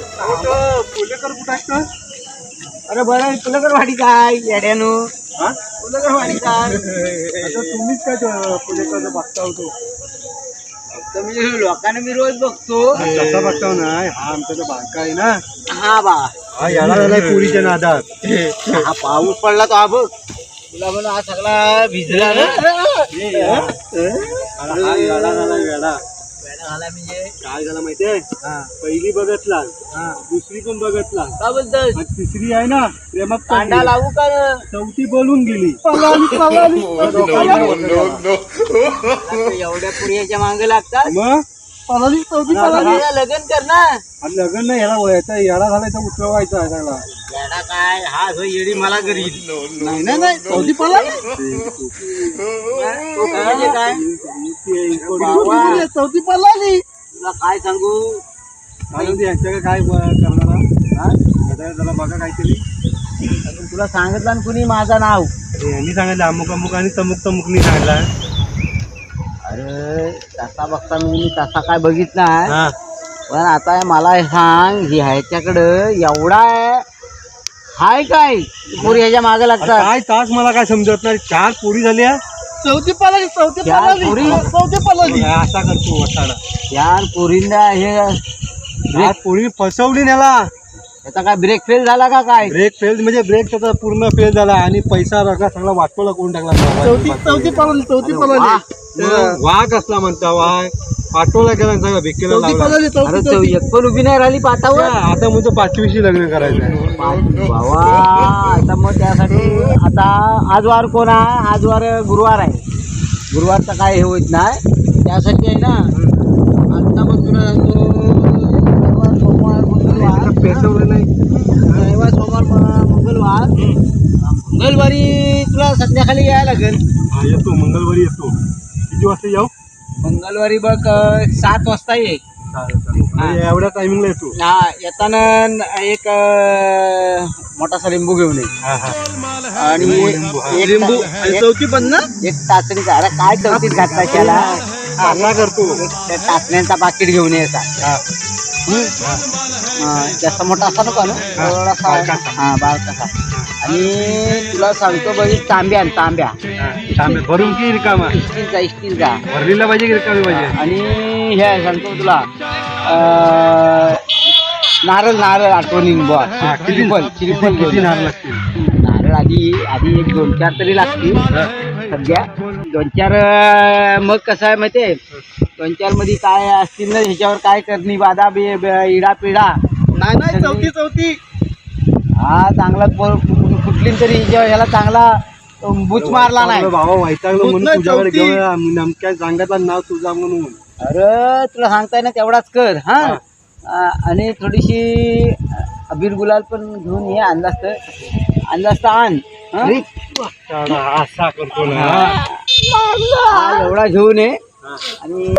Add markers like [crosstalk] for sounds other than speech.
पुलेकर कुठं असतं अरे बरं पुलकर वाडी काय येड्यानो? हा? पुलकर वाडी काय? आता तुम्हीच काय पुलेकर बघता होतो. तर मी लोकांना मी रोज बघतो. कसा बघता नाही हा आमचा जो बारका आहे ना. हा बा. हा याला पुरीच्या नादात. हा पाऊस पडला तो हा बघ. तुला म्हणून हा सगळा भिजला ना? अरे हा याला झालाय वेडा वेडा झाला म्हणजे? काय झालं माहितीये? पहिली बघतला दुसरी पण बघतला का बोलतोस? आणि तिसरी आहे ना प्रेमात कांदा पडली. लावू का? चौथी बोलून गेली. [laughs] आता एवढ्या पुण्याच्या मागे लागतात? मग? पळाली चौथी पळाली लग्न कर ना. आणि लग्न नाही याला वयाचा याला झालाय तर उठवायचा आहे सगळा. येडा काय? हा जो येडी मला घरी नाही नाही नाही चौथी पळाली? [laughs] तो म्हणजे काय? बाबा. चौथी तुला काय सांगू? यांच्याकडे काय करणार जरा बघा काहीतरी तुला सांगितलं ना कुणी माझं नाव? यांनी सांगितलं अमुक अमुक आणि तमुक तमुकनी सांगितलं. अरे तसा बघता मी तसा काय बघितला हा. पण आता मला हे सांग ही ह्याच्याकडं एवढा आहे हाय काय? पुरी ह्याच्या मागे लागतात. काय तास मला काय समजत नाही. चार पोरी झाल्या चौथी पळाली चौथी चार पोरी? चौथी पळाली असा करतो वसाडा. यार पोरींना हे आज पोरी फसवली त्याला याचा काय ब्रेक फेल झाला का काय? ब्रेक फेल म्हणजे ब्रेक त्याचा पूर्ण फेल झाला आणि पैसा रगडा सगळा वाटोला करून टाकला. चौथी चौथी पळाली चौथी पळाली. वाघ असला म्हणता वाघ. पाठवला गेला आणि सगळा भिकेला लावला. अरे तो एक पण उभी नाही राहिली पातावर आता मग तो पाचवीशी लग्न करायचं आहे. बाबा आता मग त्यासाठी आता आज वार कोण आहे? आज वार गुरुवार आहे. गुरुवारचा काय हे होत नाही. त्यासाठी आहे ना आता मग तुला सांगतो रविवार, सोमवार मंगळवार. आता पेटवलं नाही रविवार सोमवार म- मंगळवार. मंगळवारी तुला संध्याकाळी यायला लागेल. हा येतो मंगळवारी येतो. किती वाजता येऊ मंगळवारी बघ अं, सात वाजता ये. चालेल चालेल म्हणजे एवढ्या टायमिंगला येतो. हा येताना न- एक अं, मोठासा लिंबू घेऊन ये. हा हा. आणि एक लिंबू. आणि चौथी पण ना? एक टाचणीचा अरे काय चौथीत घातला त्याला? करतो. त्या टाचण्यांचा पाकिट घेऊन यायचा हा, जास्त मोठा असा नको ना. थोडासा. हा बारकासा आणि तुला सांगतो बघ एक तांब्या आण, तांब्या. तांबे. भरून की रिकामा? स्टीलचा स्टीलचा. भरलेला पाहिजे की रिकामी पाहिजे? आणि हे आहे, सांगतो तुला अं, नारळ नारळ आठवणीन बुवा हा, किती श्रीफल श्रीफल किती घेऊन नार लागतील? नारळ आधी आधी एक दोन चार तरी लागतील. सध्या दोन चार मग कसं आहे माहिती आहे? दोन चारमध्ये काय असतील ना ह्याच्यावर काय करणी बाधा बे इडा पिडा. नाही नाही चौथी चौथी. हा चांगला कुठली तरी ह्याच्यावर ह्याला चांगला बुच मारला नाही. भावा वैतागलो म्हणून तुझ्याकडे नमक्या सांगायचं नाव तुझा म्हणून. अरे तुला सांगताय ना तेवढाच कर हा? आणि थोडीशी अबीर गुलाल पण घेऊन ये अंदाज तर. अंदाज तर आण हा? असा करतो ना. हा, एवढा घेऊन ये आणि